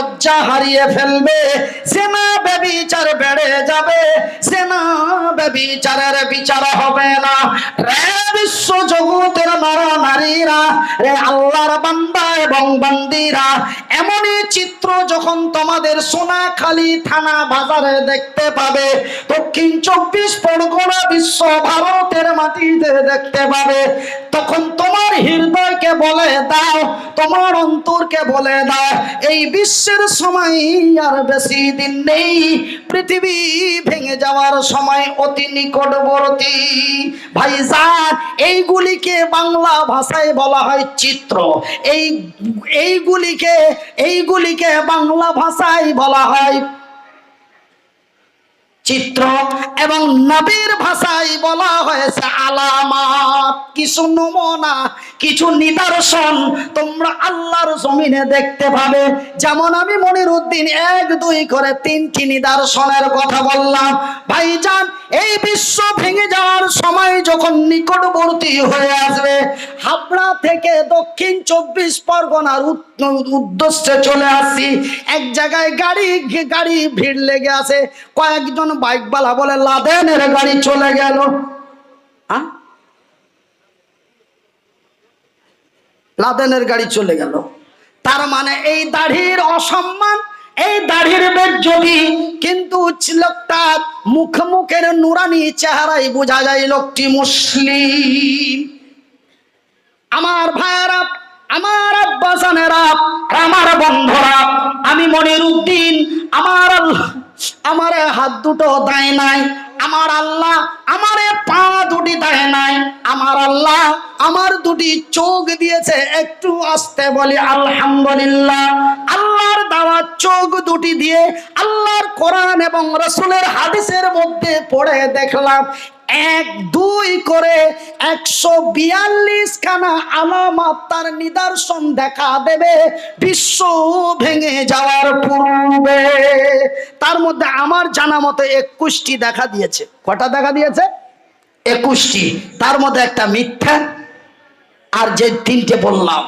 লজ্জা হারিয়ে ফেলবে। সেনা ব্যবিচার বেড়ে যাবে। সেনা ব্যবিচারের বিচার হবে না। রে বিশ্ব জগতের নর নারীরা, রে আল্লাহর বান্দা এবং বান্দিরা, এমনই চিত্র যখন তোমাদের সোনাখালী থানা বাজারে দেখতে পাবে, দক্ষিণ চব্বিশ পরগনা বিশ্ব ভারতের মাটিতে দেখতে পাবে। তখন তোমার হৃদয়কে বলে দাও, তোমার অন্তরকে বলে দাও, এই বিশ্বের সময় আর বেশি দিন নেই, পৃথিবী ভেঙে যাওয়ার সময় অতি নিকটবর্তী। ভাইজান, এইগুলিকে বাংলা ভাষায় বলা হয় চিত্র। এই এইগুলিকে এইগুলিকে বাংলা ভাষায় বলা হয় চিত্র এবং নবীর ভাষায় বলা হয়েছে আলামাত। কিছু নমুনা, কিছু নিদর্শন তোমরা আল্লাহর জমিনে দেখতে পাবে। যেমন আমি মনির উদ্দিন এক, দুই করে তিনটি নিদর্শনের কথা বললাম। ভাইজান, এই বিশ্ব ভেঙে যাওয়ার সময় যখন নিকটবর্তী হয়ে আসবে, হাবড়া থেকে দক্ষিণ চব্বিশ পরগনার উদ্দেশ্যে চলে আসছি। এক জায়গায় গাড়ি গাড়ি ভিড় লেগে আছে। কয়েকজন বাইকওয়ালা বলে লাদেনের গাড়ি চলে গেল। লাদেনের গাড়ি চলে গেল। তার মানে এই দাড়ির অসম্মান, এই দাড়ির যদি কিন্তু লোকটা মুখ মুখের নুরানি চেহারাই বোঝা যায় লোকটি মুসলিম। আমার ভাইয়েরা, আমার আব্বাসানেরা আমার বন্ধুরা, আমি মনির উদ্দিন আমার আমার হাত দুটো দেয় নাই, আমার আল্লাহ আমারে পা দুটি দেয় নাই, আমার আল্লাহ আমার দুটি চোখ দিয়েছে, একটু আসতে বলি, আলহামদুলিল্লাহ। আল্লাহর দেওয়া চোখ দুটি দিয়ে আল্লাহর কোরআন এবং রসুলের হাদিসের মধ্যে পড়ে দেখলাম এক, দুই করে একশো বিয়াল্লিশ খানা আলামাত তার নিদর্শন দেখা দেবে। বিশ্ব ভেঙে যাওয়ার পূর্বে। তার মধ্যে আমার জানা মতো একুশটি দেখা দিয়েছে। কটা দেখা দিয়েছে? একুশটি। তার মধ্যে একটা মিথ্যা। আর যে তিনটে বললাম,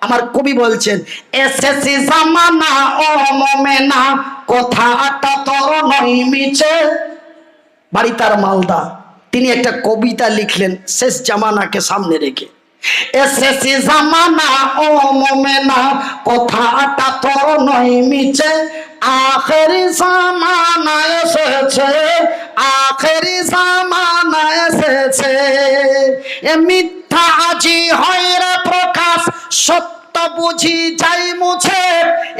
আমার কবি বলছেন এসেসি জামানা ও মমেনা, কথাটা তোর নই মিছে। বাড়ি তার মালদা। তিনি একটা কবিতা লিখলেন, শেষ জামানাকে সামনে রেখে। এসেসি জামানা, ও মোমেনা, কথাটা তোর নয় মিছে। আখেরি জামানা এসেছে, আখেরি জামানা এসেছে। এ মিথ্যা আজি হয় রে প্রকাশ, সত্য বুঝি যাই মুছে।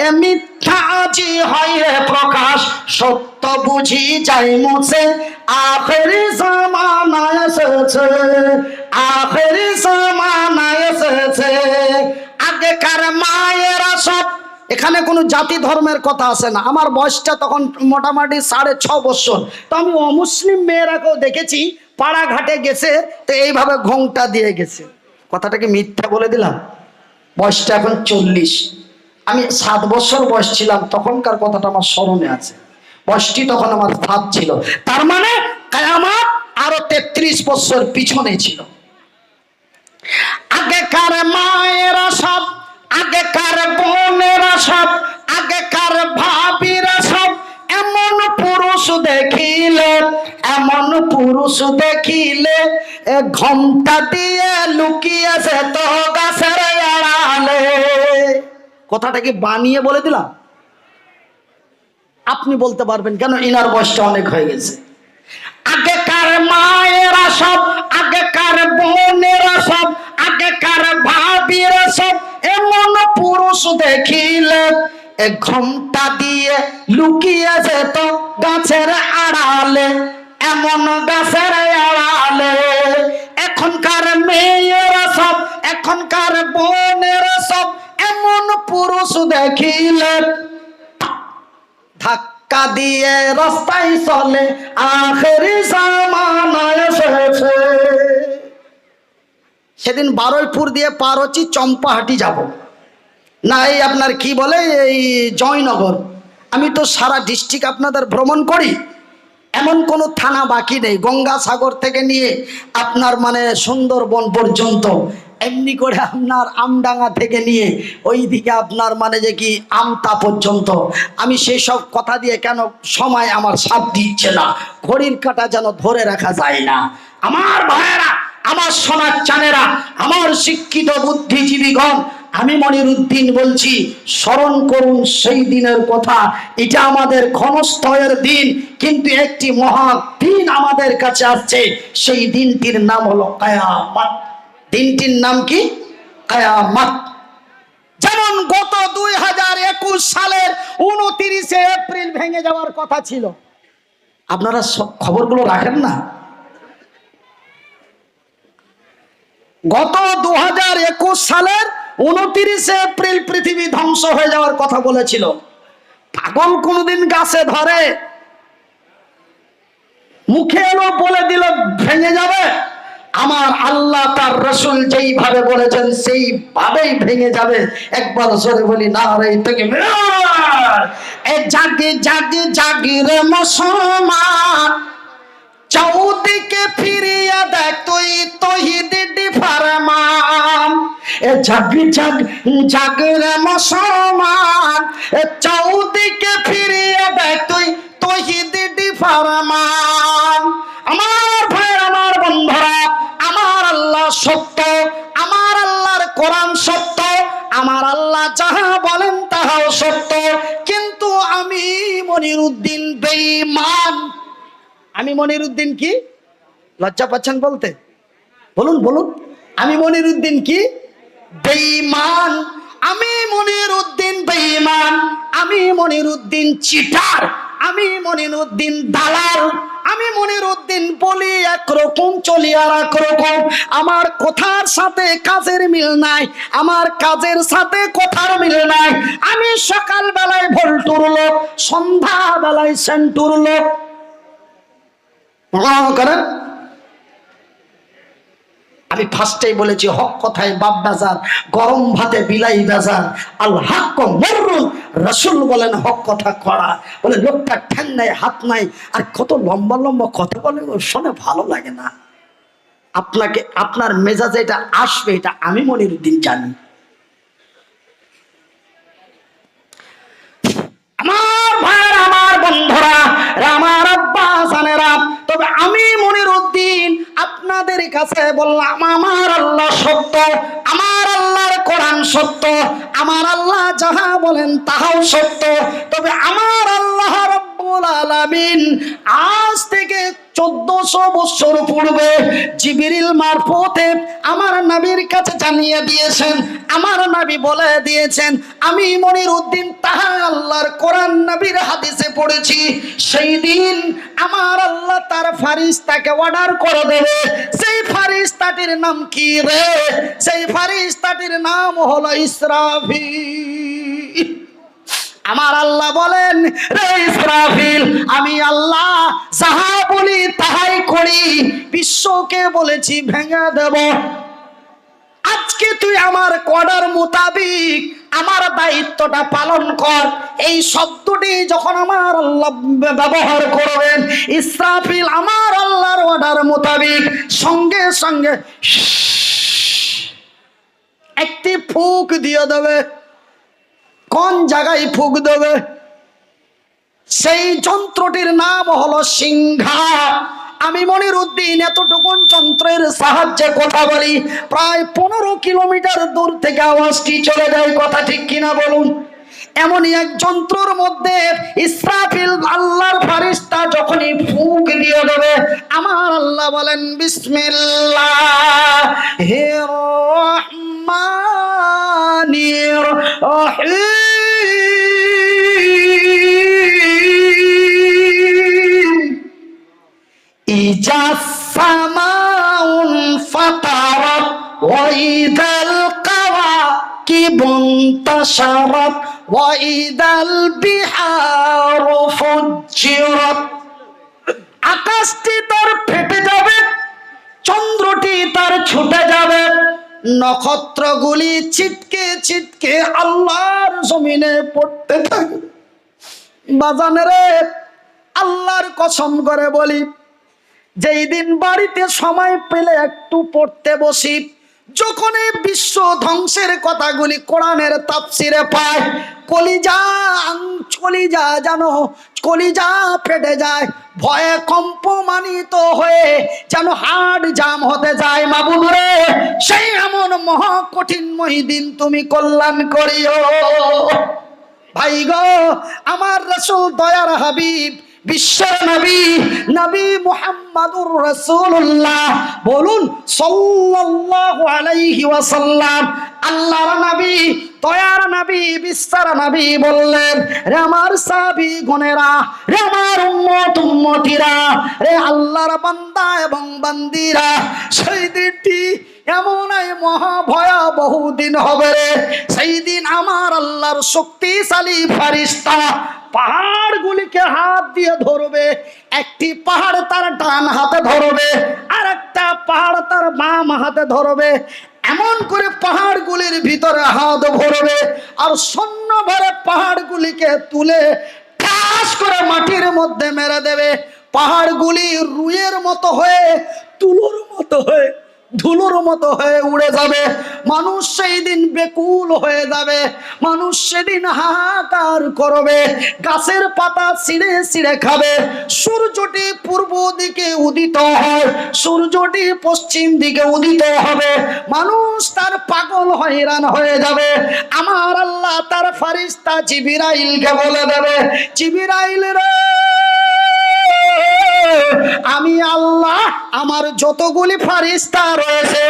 এ মিথ্যা আজি হয় প্রকাশ, সত্য বুঝি যাই মুছে। আখেরি জামানা এসেছে, আখেরি জামানা এসেছে। আগেকার মায়েরা সব এখানে কোনো জাতি ধর্মের কথা আসে না। আমার বয়সটা তখন মোটামুটি সাড়ে ছ বছর। তো আমি অমুসলিম মেয়েরাকেও দেখেছি, পাড়াঘাটে গেছে, তো এইভাবে ঘোংটা দিয়ে গেছে। কথাটাকে মিথ্যা বলে দিলাম। বয়সটা এখন চল্লিশ। আমি সাত বছর বয়স ছিলাম, তখনকার কথাটা আমার স্মরণে আছে। বয়সটি তখন আমার সাত ছিল। তার মানে কায়ামাত আরও তেত্রিশ বছর পিছনে ছিল। আগেকার মায়েরা সব, আগেকার বোনেরা সব, আগেকার ভাবিরা সব এমন পুরুষ দেখিলে, এমন পুরুষ দেখিলে ঘণ্টা দিয়ে লুকিয়েছে তো গাছের আড়ালে। কথাটা কি বানিয়ে বলে দিলাম। আপনি বলতে পারবেন কেন ইনার বয়সটা অনেক হয়ে গেছে। আগেকার মায়েরা সব, আগেকার বোনেরা সব, আগেকার ভাবিরা সব এমন পুরুষ দেখিলে। এ ঘণ্টা দিয়ে লুকিয়ে যেত গাছের আড়ালে, এমন গাছের আড়ালে। এখনকার মেয়েরা সব, এখনকার বোনেরা সব এমন পুরুষ দেখিলে? ধাক্কা দিয়ে রাস্তায় চলে, আখেরি সেদিন বারুইপুর দিয়ে পার হচ্ছি, চম্পাহাটি যাব। না, এই আপনার কি বলে, এই জয়নগর। আমি তো সারা ডিস্ট্রিক্ট আপনাদের ভ্রমণ করি। এমন কোনো থানা বাকি নেই, গঙ্গাসাগর থেকে নিয়ে আপনার মানে সুন্দরবন পর্যন্ত। এমনি করে আপনার আমডাঙ্গা থেকে নিয়ে ওই দিকে আপনার মানে যে কি আমতা পর্যন্ত। আমি সেই সব কথা দিয়ে কেন সময় আমার সাথ দিচ্ছে না? ঘড়ির কাটা যেন ধরে রাখা যায় না। আমার ভাইয়েরা, আমার সোনার চানেরা আমার শিক্ষিত বুদ্ধিজীবীগণ, আমি মনির উদ্দিন বলছি, স্মরণ করুন সেই দিনের কথা। এটা আমাদের ক্ষণস্থয়ের দিন, কিন্তু একটি মহা দিন আমাদের কাছে আসছে। সেই দিনটির নাম হলো কায়ামাত। দিনটির নাম কি? কায়ামাত। যেমন গত দুই হাজার একুশ সালের উনতিরিশে এপ্রিল ভেঙে যাওয়ার কথা ছিল। আপনারা সব খবরগুলো রাখেন না? গত দু হাজার একুশ সালের উনতিরিশে এপ্রিল পৃথিবী ধ্বংস হয়ে যাওয়ার কথা বলেছিল। পাগল কোনদিন গাছে ধরে। মুখে এলো বলে দিল, ভেঙে যাবে। আমার আল্লাহ তার রসুল যেইভাবে বলেছেন, সেইভাবেই ভেঙে যাবে। একবার জোরে বলি না রে থেকে এ জাগি জাগি রে মুসলমান। চৌদিকে ফিরিয়া দেখ তুই তহিদি ফারমান। এ জাগি, জাগ জাগ রে মুসলমান। এ চৌদিকে ফিরিয়া দেখ তুই তহিদি ফারমান। সত্য, আমার আল্লাহর কোরআন সত্য, আমার আল্লাহ যাহা বলেন তাহাও সত্য। কিন্তু আমি মনির উদ্দিন বেঈমান। আমি মনির উদ্দিন কি? লজ্জা পাচ্ছেন বলতে? বলুন বলুন। আমি মনির উদ্দিন কি? বেঈমান। আমি মনির উদ্দিন বেঈমান। আমি মনির উদ্দিন চিটার। আমি মনির উদ্দিন দালাল। আমি মনির উদ্দিন বলি একরকম, চলি আর একরকম আমার কথার সাথে কাজের মিল নাই, আমার কাজের সাথে কথার মিল নাই। আমি সকাল বেলায় ভোল্টুর লোক সন্ধ্যা বেলায় সেন্টুর লোক। করেন আমি ফার্স্টেই বলেছি, হক কথায় বাপ বাজার, গরম ভাতে বিলাই বাজার। আল হাক্ক মরুল রসুল বলেন, হক কথা করা বলে, লোকটা ঠ্যাং নাই, হাত নাই, আর কত লম্বা লম্বা কথা বলে শোনে ভালো লাগে না। আপনাকে, আপনার মেজাজে এটা আসবে, এটা আমি মনির দিন জানি। আমি মনির উদ্দিন আপনাদের কাছে বললাম, আমার আল্লাহ সত্য, আমার আল্লাহর কোরআন সত্য, আমার আল্লাহ যাহা বলেন তাহাও সত্য। তবে আমার আল্লাহ রব্বুল আলামিন আজ চোদ্দশো বছর পূর্বে জিবিরিল মারফতে আমার নবীর কাছে জানিয়ে দিয়েছেন, আমার নবী বলে দিয়েছেন, আমি মনির উদ্দিন তাহা আল্লাহর কোরআন নবীর হাদিসে পড়েছি, সেই দিন আমার আল্লাহ তার ফারিস্তাকে অর্ডার করে দেবে, সেই ফারিস্তাটির নাম কি রে? সেই ফারিস্তাটির নাম হলো ইসরাফিল। আমার আল্লাহ বলেন, রে ইসরাফিল, আমি আল্লাহ যাহা বলি তাহাই করি। বিশ্বকে বলেছি ভেঙে দেব। আজকে তুই আমার কডার মোতাবিক আমার দায়িত্বটা পালন কর। এই শব্দটি যখন আমার আল্লাহ ব্যবহার করবেন, ইসরাফিল আমার আল্লাহর অর্ডার মোতাবিক সঙ্গে সঙ্গে একটি ফুক দিয়ে দেবে। কোন জায়গায় ফুক দেবে? সেই যন্ত্রটির নাম হলো সিংহা। আমি মনির উদ্দিন এতটুকুন যন্ত্রের সাহায্যে কথা বলি। প্রায় পনেরো কিলোমিটার দূর থেকে আওয়াজটি চলে যায়, কথা ঠিক কিনা বলুন? এমনই এক যন্ত্রর মধ্যে ইসরাফিল আল্লাহর ফারিস্তা যখনই ফুক দিয়ে দেবে, আমার আল্লাহ বলেন, বিসমিল্লাহ। হে রহমানির রহিম। السماء انفطرت وإذا الكواكب انتشرت وإذا البحار فجرت আকাশটি তার ফেটে যাবে চন্দ্রটি তার ছুটে যাবে নক্ষত্রগুলি ছিটকে ছিটকে আল্লাহর জমিনে পড়তে থাকবে বাজানেরে আল্লাহর কসম করে বলি যেই দিন বাড়িতে সময় পেলে একটু পড়তে বসি যখন এই বিশ্ব ধ্বংসের কথাগুলি কোরআনের তাফসিরে পায়, কলিজা কলিজা জানো কলিজা ফেটে যায়, ভয়ে কম্পমানিত হয়ে যেন হার্ট জাম হতে যায়। মাবুদরে সেই এমন মহা কঠিনময় দিন তুমি কল্যাণ করিও। ভাই গো, আমার রসুল দয়ার হাবিব বিশ্বের নবী নবী মুহাম্মাদুর রাসূলুল্লাহ। বলুন, সাল্লাল্লাহু আলাইহি ওয়াসাল্লাম আল্লাহর নবী নবী বিশ্বের নবী বললেন, রে আমার রে আমার উম্মত উম্মতিরা, রে আল্লাহর বান্দা এবং বান্দিরা সেই দিনটি এমন এই মহা ভয়াবহ দিন হবে রে, সেই দিন আমার আল্লাহর শক্তিশালী ফারিস্তা পাহাড়গুলিকে হাত দিয়ে ধরবে, একটি পাহাড় তার ডান হাতে ধরবে আর একটা পাহাড় তার বাম হাতে ধরবে। এমন করে পাহাড়গুলির ভিতরে হাত ভরবে আর শূন্য ভরে পাহাড়গুলিকে তুলে ঠাস করে মাটির মধ্যে মেরে দেবে। পাহাড়গুলি রুইয়ের মতো হয়ে, তুলোর মতো হয়ে ধুলোর মতো হয়ে উড়ে যাবে। মানুষ সেই দিন বেকুল হয়ে যাবে। মানুষ সেদিন হাহাকার করবে। গাছের পাতা ছিঁড়ে ছিঁড়ে খাবে। সূর্যটি পূর্ব দিকে উদিত হয়। সূর্যটি পশ্চিম দিকে উদিত হবে। মানুষ তার পাগল হয়রান হয়ে যাবে। আমার আল্লাহ তার ফারিস্তা জিবিরাইলকে বলে দেবে, জিবিরাইল রে আমি আল্লাহ আমার যতগুলি ফারিস্তা রয়েছে,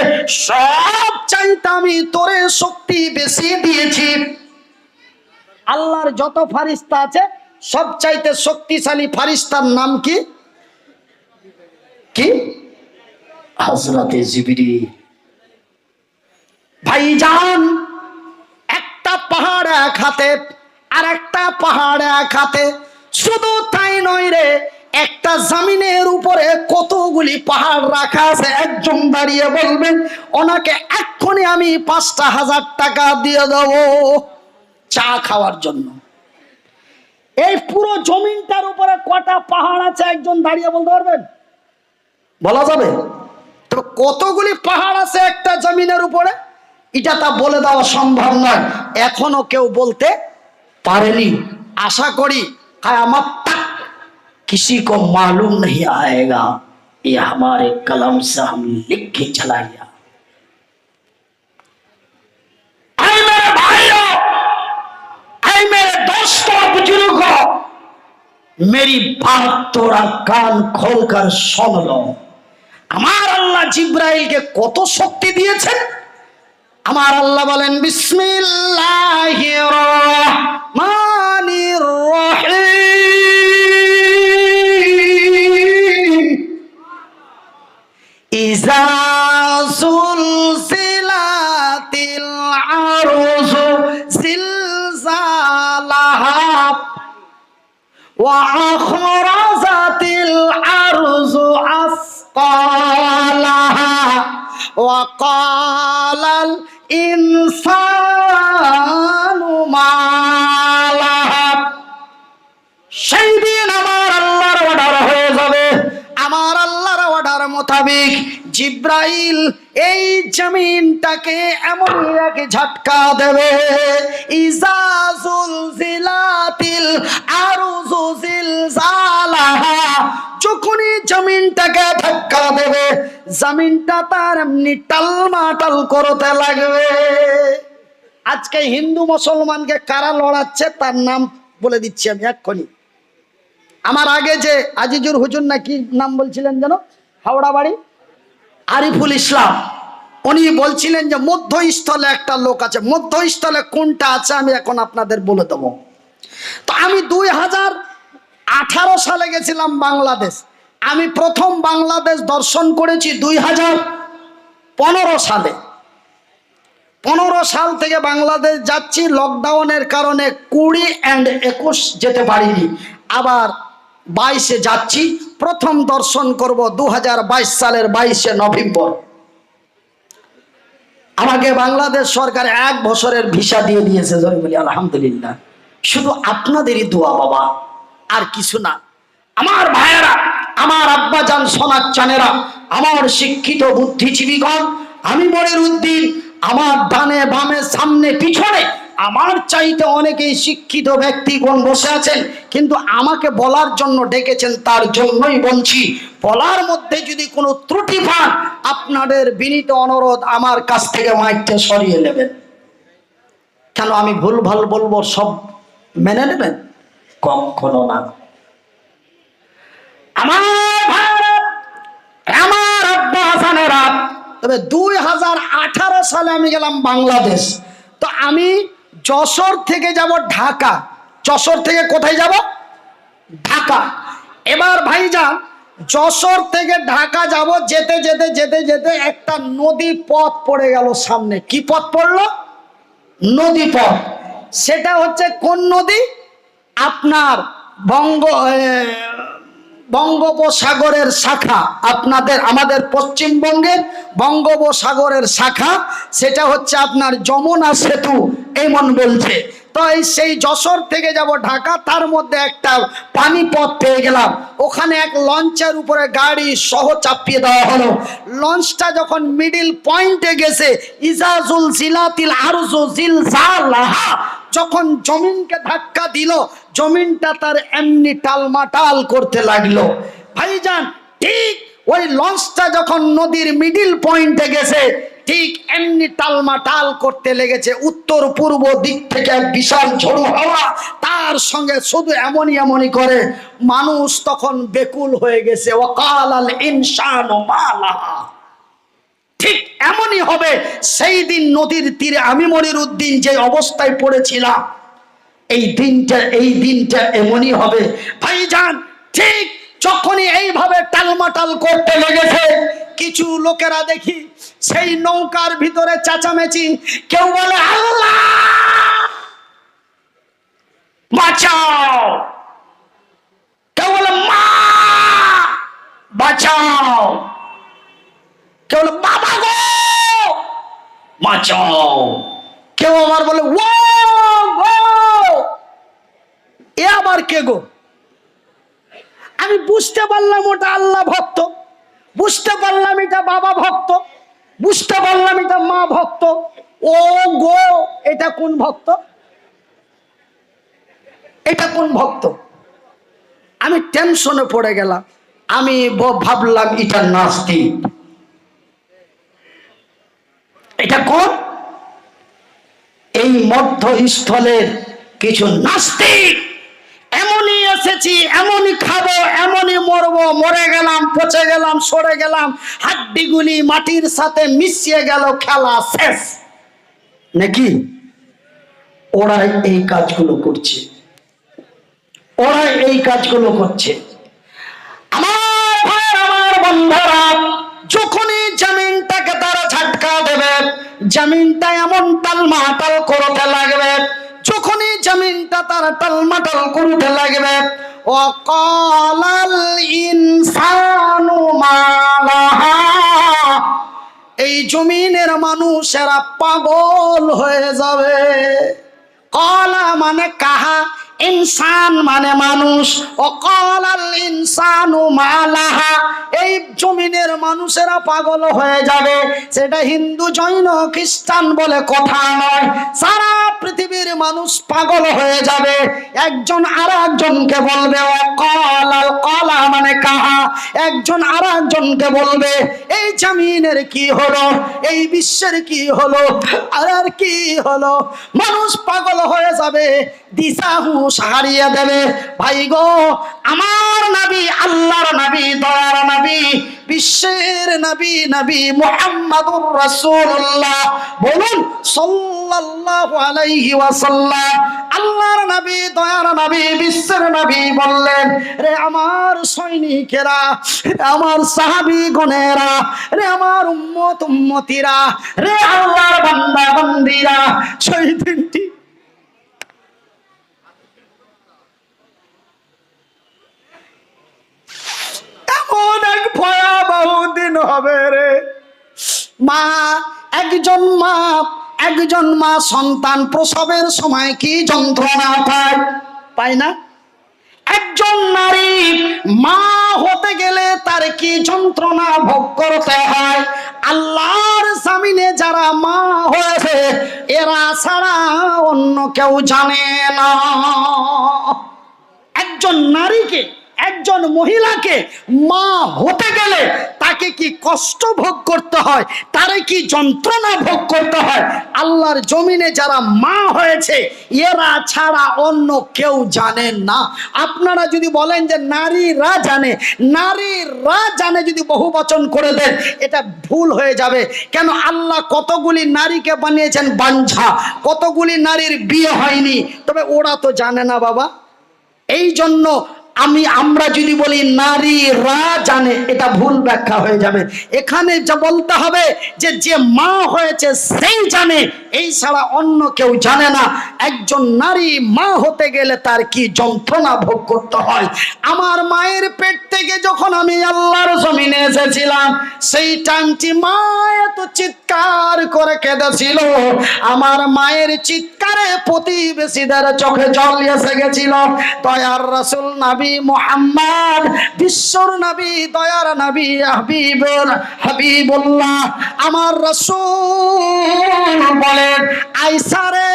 সব চাইতে আমি তোরে শক্তি বেশি দিয়েছি। আল্লাহর যত ফারিস্তা আছে, সব চাইতে শক্তিশালী ফারিস্তার নাম কি? কি? হজরতে জিবিরি ভাইজান, একটা পাহাড় এক হাতে, আর একটা পাহাড় এক হাতে। শুধু তাই নয় রে একটা জামিনের উপরে কতগুলি পাহাড় রাখা আছে? একজন দাঁড়িয়ে বলবেন, ওনাকে এক্ষুনি আমি পাঁচটা হাজার টাকা দিয়ে দেবো চা খাওয়ার জন্য। এই পুরো জমিনটার উপরে কটা পাহাড় আছে? একজন দাঁড়িয়ে বলতে পারবেন? বলা যাবে? তো কতগুলি পাহাড় আছে একটা জমিনের উপরে? এটা তা বলে দেওয়া সম্ভব নয়। এখনও কেউ বলতে পারেনি। আশা করি আমার किसी को मालूम नहीं आएगा ये हमारे कलम से हम लिख के चलाएगा ऐ मेरे भाइयों ऐ मेरे दोस्तों बुजुर्गों मेरी बात थोड़ा कान खोलकर सुन लो আমার আল্লাহ জিব্রাইলকে কত শক্তি দিয়েছেন আমার আল্লাহ বলেন বিসমিল্লাহির রহমানির রহিম ওয়াখরাজাতিল সেই দিন আমার আল্লাহর অর্ডার হয়ে যাবে। আমার আল্লাহর অর্ডার মোতাবিক জিব্রাইল এই জমিনটাকে এমন এক ঝটকা দেবে ইজাজুল জিলাতিল আরুজু জিলজালাহা। যখনই জমিনটাকে ধাক্কা দেবে, জমিনটা তার এমনি টালমাটাল করতে লাগবে। আজকে হিন্দু মুসলমানকে কারা লড়াচ্ছে তার নাম বলে দিচ্ছি আমি এক্ষুনি। আমার আগে যে আজিজুর হুজুর না কি নাম বলছিলেন যেন? হাওড়া বাড়ি? আরিফুল ইসলাম। উনি বলছিলেন যে, মধ্যস্থলে একটা লোক আছে। মধ্যস্থলে কোনটা আছে আমি এখন আপনাদের বলে দেবো। তো আমি দুই হাজার আঠারো সালে গেছিলাম বাংলাদেশ। আমি প্রথম বাংলাদেশ দর্শন করেছি দুই হাজার পনেরো সালে। পনেরো সাল থেকে বাংলাদেশ যাচ্ছি লকডাউনের কারণে কুড়ি অ্যান্ড একুশ যেতে পারিনি। আবার বাইশে যাচ্ছি প্রথম দর্শন করব দু সালের বাইশে নভেম্বর। আমাকে বাংলাদেশ সরকার এক বছরের ভিসা দিয়ে দিয়েছে ধরে বলি, আলহামদুলিল্লাহ। শুধু আপনাদেরই দোয়া, বাবা, আর কিছু না। আমার ভাইয়েরা, আমার আব্বা যান সমাজ চানেরা, আমার শিক্ষিত বুদ্ধিজীবীগণ, আমি মনির উদ্দিন আমার ডানে বামে, সামনে, পিছনে আমার চাইতে অনেকেই শিক্ষিত ব্যক্তিগণ বসে আছেন, কিন্তু আমাকে বলার জন্য ডেকেছেন, তার জন্যই বলছি, বলার মধ্যে যদি কোনো ত্রুটি পান, আপনাদের বিনীত অনুরোধ আমার কাছ থেকে মাইকটা সরিয়ে নেবেন। কেন আমি ভুল ভালো বলব, সব মেনে নেবেন? কখনো না। আমার আমার তবে দুই হাজার আঠারো সালে আমি গেলাম বাংলাদেশ। তো আমি যশোর থেকে যাব ঢাকা। যশোর থেকে কোথায় যাব? ঢাকা। এবার ভাইজান যশোর থেকে ঢাকা যাব যেতে যেতে যেতে যেতে একটা নদী পথ পড়ে গেল সামনে। কি পথ পড়ল? নদী পথ। সেটা হচ্ছে কোন নদী? আপনার বঙ্গ বঙ্গোপসাগরের শাখা, আপনাদের, আমাদের পশ্চিমবঙ্গের বঙ্গোপসাগরের শাখা, সেটা হচ্ছে আপনার যমুনা সেতু, এমন বলছে। তো এই সেই যশোর থেকে যাব ঢাকা, তার মধ্যে একটা পানি পথ পেয়ে গেলাম। ওখানে এক লঞ্চের উপরে গাড়ি সহ চাপিয়ে দেওয়া হলো। লঞ্চটা যখন মিডিল পয়েন্টে গেছে, ইজাজুল জিলাতিল আরজু জিলজালাহা, যখন জমিনকে ধাক্কা দিল জমিনটা তার এমনি টালমাটাল করতে লাগল। ভাইজান, ঠিক ওই লঞ্চটা যখন নদীর মিডিল পয়েন্টে গেছে, ঠিক এমনি টালমাটাল করতে লেগেছে। উত্তর পূর্ব দিক থেকে বিশাল ঝোড়ো হাওয়া, তার সঙ্গে শুধু এমনই এমনই করে, মানুষ তখন বেকুল হয়ে গেছে। ওকাল আল ইনসান মালাহা। ঠিক এমনই হবে, সেই দিন নদীর তীরে আমি মনির উদ্দিন যে অবস্থায় পড়েছিলাম এই দিনটা এই দিনটা এমনই হবে। ভাইজান, ঠিক যখনই এইভাবে টালমাটাল করতে লেগেছে, কিছু লোকেরা দেখি সেই নৌকার ভিতরে চাচামেচি, কেউ বলে, আল্লাহ কেউ বলে, মা, বাঁচাও। কেউ বলে, বাবা গো, বাঁচাও। কেউ আবার বলে ও গো এ আবার কে গো? আমি বুঝতে পারলাম ওটা আল্লাহ ভক্ত। বুঝতে পারলাম এটা বাবা ভক্ত। বুঝতে পারলাম এটা মা ভক্ত। ও গো, এটা কোন ভক্ত? এটা কোন ভক্ত? আমি টেনশনে পড়ে গেলাম। আমি ভাবলাম এটা নাস্তিক। এটা কোন? এই মধ্যস্থলের কিছু নাস্তিক। এসেছি, এমনই খাব, এমনই মরবো, মরে গেলাম, পচে গেলাম, সরে গেলাম, হাড্ডিগুলি মাটির সাথে মিশিয়ে গেল, খেলা শেষ। নাকি? ওরাই এই কাজগুলো করছে। ওরাই এই কাজগুলো করছে। আমার ভাই আমার বন্ধুরা, যখনই জমিনটাকে তারা ঝাটকা দেবে, জমিনটা এমন টালমাটাল করতে লাগবে যখনই জমিনটা তারা টালমাটাল করতে লাগবে ও কলাল ইনসানু এই জমিনের মানুষেরা পাগল হয়ে যাবে। কলা মানে কাহা, ইনসান মানে মানুষ। ও কলাল ইনসানু এই জমিনের মানুষেরা পাগল হয়ে যাবে। সেটা হিন্দু, জৈন, খ্রিস্টান বলে কথা নয়। সারা পৃথিবীর মানুষ পাগল হয়ে যাবে। একজন আর একজনকে বলবে ও কলা মানে কাহা? একজন আর একজনকে বলবে, এই জামিনের কি হলো? এই বিশ্বের কি হলো? আর কি হলো? মানুষ পাগল হয়ে যাবে। দিশা হুঁশ হারিয়ে দেবে। ভাই গো, আমার নাবি, আল্লাহর নাবি, দয়ার নাবি, বিশ্বের নবী নবী মুহাম্মাদুর রাসূলুল্লাহ। বলুন, সাল্লাল্লাহু আলাইহি ওয়াসাল্লাম আল্লাহর নবী, দয়ার নবী, বিশ্বের নবী বললেন, রে আমার সৈনিকেরা, রে আমার সাহাবী গণেরা, রে আমার উম্মত উম্মতিরা, রে আল্লাহর বান্দা বান্দিরা সেই দিনটি ভয়াবহ দিন হবে রে। মা, একজন মা একজন মা সন্তান প্রসবের সময় কি যন্ত্রণা পায়? পায় না? একজন নারী মা হতে গেলে তার কি যন্ত্রণা ভোগ করতে হয়? আল্লাহর জামিনে যারা মা হয়েছে, এরা ছাড়া অন্য কেউ জানে না। একজন নারীকে একজন মহিলাকে মা হতে গেলে তাকে কি কষ্ট ভোগ করতে হয়? তারে কি যন্ত্রণা ভোগ করতে হয়? আল্লাহর জমিনে যারা মা হয়েছে, এরা ছাড়া অন্য কেউ জানে না। আপনারা যদি বলেন যে নারীরা জানে নারীরা জানে যদি বহু বচন করে দেন, এটা ভুল হয়ে যাবে। কেন আল্লাহ কতগুলি নারীকে বানিয়েছেন বাঞ্ছা, কতগুলি নারীর বিয়ে হয়নি? তবে ওরা তো জানে না বাবা। এই জন্য আমি, আমরা যদি বলি নারীরা জানে, এটা ভুল ব্যাখ্যা হয়ে যাবে। এখানে যা বলতে হবে যে যে মা হয়েছে সেই জানে, এই ছাড়া অন্য কেউ জানে না। একজন নারী মা হতে গেলে তার কি যন্ত্রণা ভোগ করতে হয়? আমার মায়ের পেট থেকে যখন আমি আল্লাহর জমিনে এসেছিলাম, সেই টাইমটি মা এত চিৎকার করে কেঁদেছিল। আমার মায়ের চিৎকারে প্রতিবেশীদের চোখে জল এসে গেছিল। দয়ার রাসূল নবী মোহাম্মদ, বিশ্বর নবী, দয়ার নবী, হাবিবুর হাবিবুল্লাহ। আমার রসুল বলেন আইসারে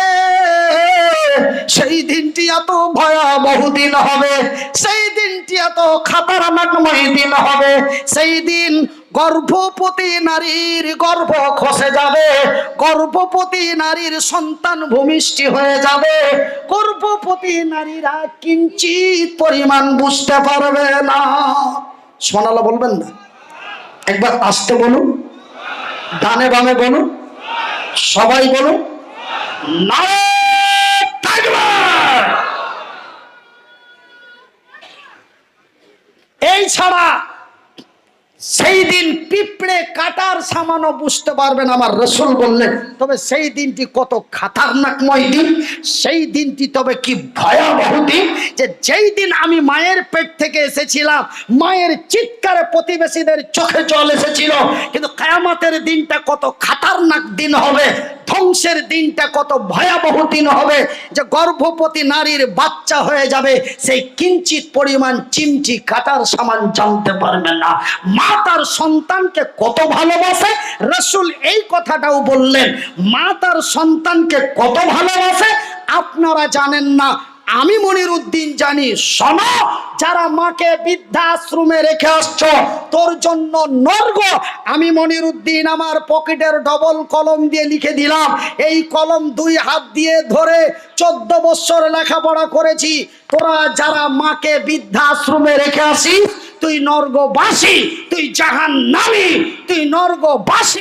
সেই দিনটি এত ভয়াবহ দিন হবে, সেই দিনটি এত খাতারনাকময় দিন হবে, সেই দিন গর্ভবতী নারীর গর্ভ খসে যাবে গর্ভবতী নারীর সন্তান ভূমিষ্ঠি হয়ে যাবে গর্ভবতী নারীরা কিঞ্চিত পরিমাণ বুঝতে পারবে না। সোনালা বলবেন না? একবার আসতে বলুন, ডানে বামে বলুন, সবাই বলুন না এই ছাড়া সেই দিন পিঁপড়ে কাটার সামানও বুঝতে পারবেন আমার রসুল বললেন, তবে সেই দিনটি কত খাতারনাকময় দিন, সেই দিনটি তবে কি ভয়াবহ দিন যে যেই দিন আমি মায়ের পেট থেকে এসেছিলাম, মায়ের চিৎকারে প্রতিবেশীদের চোখে জল এসেছিল, কিন্তু কায়ামাতের দিনটা কত খাতারনাক দিন হবে ধ্বংসের দিনটা কত ভয়াবহ দিন হবে যে গর্ভবতী নারীর বাচ্চা হয়ে যাবে, সেই কিঞ্চিত পরিমাণ চিমচি কাটার সামান জানতে পারবে না। মা তার সন্তানকে কত ভালোবাসে? রসুল এই কথাটাও বললেন, মা তার সন্তানকে কত ভালোবাসে? আপনারা জানেন না আমি মনির উদ্দিন জানি, শোনো, যারা মাকে বৃদ্ধাশ্রমে রেখে আসছ, তোর জন্য নর্গ। আমি মনির উদ্দিন আমার পকেটের ডবল কলম দিয়ে লিখে দিলাম, এই কলম দুই হাত দিয়ে ধরে চোদ্দ বছর লেখাপড়া করেছি। তোরা যারা মাকে বৃদ্ধাশ্রমে রেখে আসিস, তুই নর্গবাসী, তুই জাহান নামি তুই নর্গবাসী।